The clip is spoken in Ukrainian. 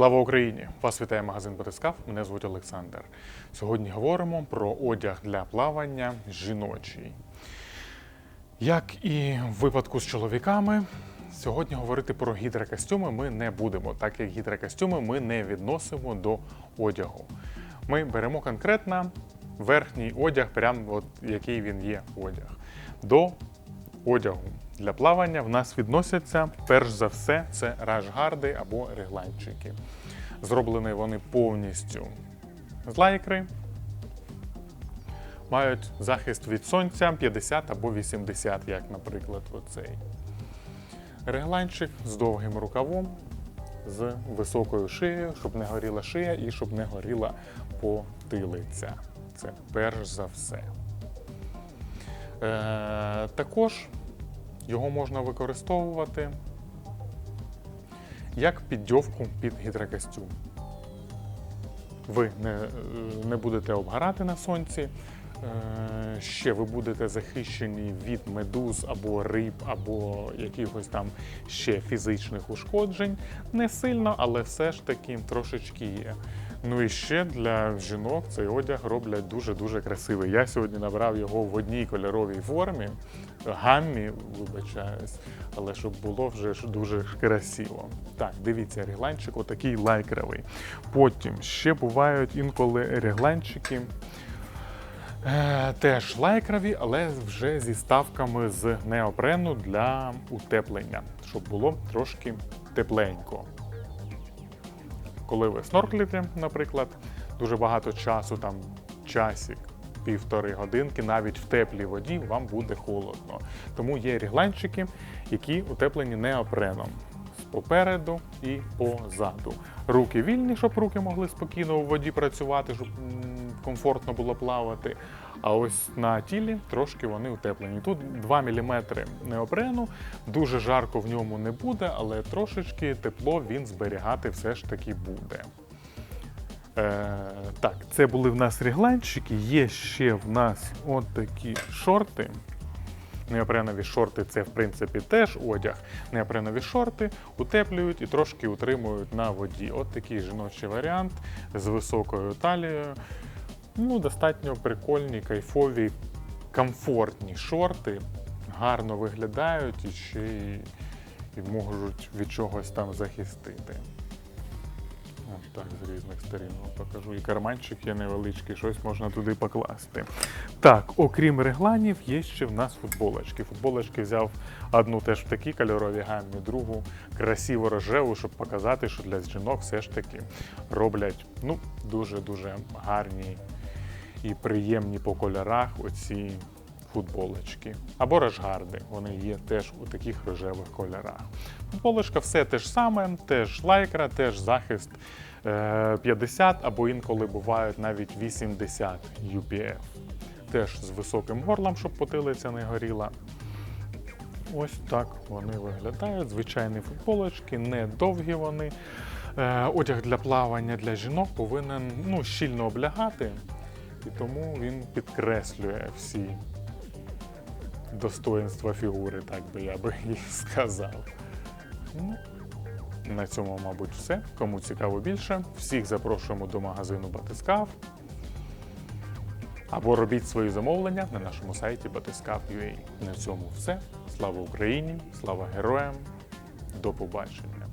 Слава Україні! Вас вітає магазин Батискаф. Мене звуть Олександр. Сьогодні говоримо про одяг для плавання жіночий. Як і в випадку з чоловіками, сьогодні говорити про гідрокостюми ми не будемо, так як гідрокостюми ми не відносимо до одягу. Ми беремо конкретно верхній одяг, прямо от який він є одяг. До одягу для плавання в нас відносяться перш за все це рашгарди або регланчики. Зроблені вони повністю з лайкри, мають захист від сонця 50 або 80, як, наприклад, оцей. Регланчик з довгим рукавом, з високою шиєю, щоб не горіла шия і щоб не горіла потилиця. Це перш за все. Е, також його можна використовувати як піддьовку під гідрокостюм. Ви не, не будете обгорати на сонці. Е, Ще ви будете захищені від медуз або риб, або якихось там ще фізичних ушкоджень. Не сильно, але все ж таки трошечки є. Ну і ще для жінок цей одяг роблять дуже-дуже красивий. Я сьогодні набрав його в одній кольоровій формі, гаммі, вибачаюсь, але щоб було вже дуже красиво. Так, дивіться, регланчик отакий лайкровий. Потім ще бувають інколи регланчики. Е, теж лайкрові, але вже зі ставками з неопрену для утеплення, щоб було трошки тепленько. Коли ви снорклите, наприклад, дуже багато часу, там часик, півтори годинки, навіть в теплій воді вам буде холодно. Тому є рігланчики, які утеплені неопреном. Попереду і позаду. Руки вільні, щоб руки могли спокійно у воді працювати, щоб комфортно було плавати. А ось на тілі трошки вони утеплені. Тут 2 мм неопрену, дуже жарко в ньому не буде, але трошечки тепло він зберігати все ж таки буде. Е, так, це були в нас регланчики. Є ще в нас от такі шорти. Неопренові шорти це, в принципі, теж одяг. Неопренові шорти утеплюють і трошки утримують на воді. От такий жіночий варіант з високою талією. Ну, достатньо прикольні, кайфові, комфортні шорти. Гарно виглядають і ще й, і можуть від чогось там захистити. От так, з різних сторін вам покажу. І карманчик є невеличкий, щось можна туди покласти. Так, окрім регланів, є ще в нас футболочки. Футболочки взяв одну теж в такій кольоровій гаммі, другу красиво рожеву, щоб показати, що для жінок все ж таки роблять ну, дуже-дуже гарні і приємні по кольорах оці футболочки. Або рашгарди. Вони є теж у таких рожевих кольорах. Футболочка все те ж саме, теж лайкра, теж захист е, 50 або інколи бувають навіть 80 UPF. Теж з високим горлом, щоб потилиця не горіла. Ось так вони виглядають. Звичайні футболочки, не довгі вони. Е, Одяг для плавання для жінок повинен ну, щільно облягати, і тому він підкреслює всі достоинства фігури, так би я би і сказав. Ну, на цьому, мабуть, все. Кому цікаво більше, всіх запрошуємо до магазину Батискав. Або робіть свої замовлення на нашому сайті Батискав.ua. На цьому все. Слава Україні! Слава героям! До побачення!